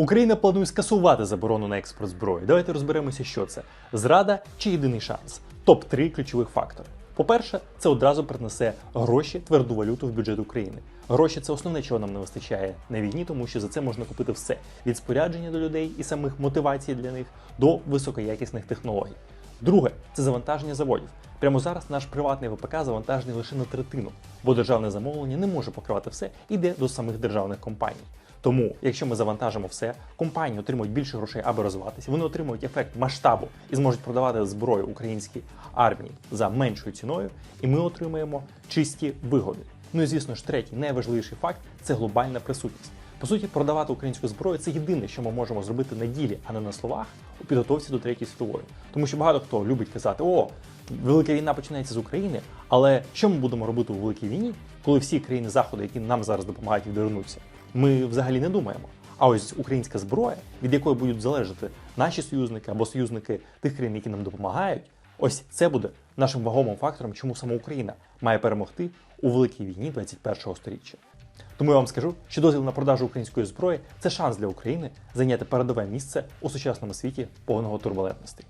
Україна планує скасувати заборону на експорт зброї. Давайте розберемося, що це зрада чи єдиний шанс. Топ 3 ключових фактори. По-перше, це одразу принесе гроші, тверду валюту в бюджет України. Гроші це основне, чого нам не вистачає на війні, тому що за це можна купити все: від спорядження до людей і самих мотивацій для них до високоякісних технологій. Друге це завантаження заводів. Прямо зараз наш приватний ВПК завантажений лише на третину, бо державне замовлення не може покривати все, іде до самих державних компаній. Тому, якщо ми завантажимо все, компанії отримують більше грошей, аби розвиватися. Вони отримують ефект масштабу і зможуть продавати зброю українській армії за меншою ціною, і ми отримаємо чисті вигоди. Ну і звісно ж, третій найважливіший факт це глобальна присутність. По суті, продавати українську зброю це єдине, що ми можемо зробити на ділі, а не на словах у підготовці до третьої світової. Тому що багато хто любить казати, о, велика війна починається з України. Але що ми будемо робити у великій війні, коли всі країни заходу, які нам зараз допомагають, відвернуться? Ми взагалі не думаємо. А ось українська зброя, від якої будуть залежати наші союзники або союзники тих країн, які нам допомагають, ось це буде нашим вагомим фактором, чому саме Україна має перемогти у великій війні 21-го сторіччя. Тому я вам скажу, що дозвіл на продажу української зброї це шанс для України зайняти передове місце у сучасному світі повного турбулентностей.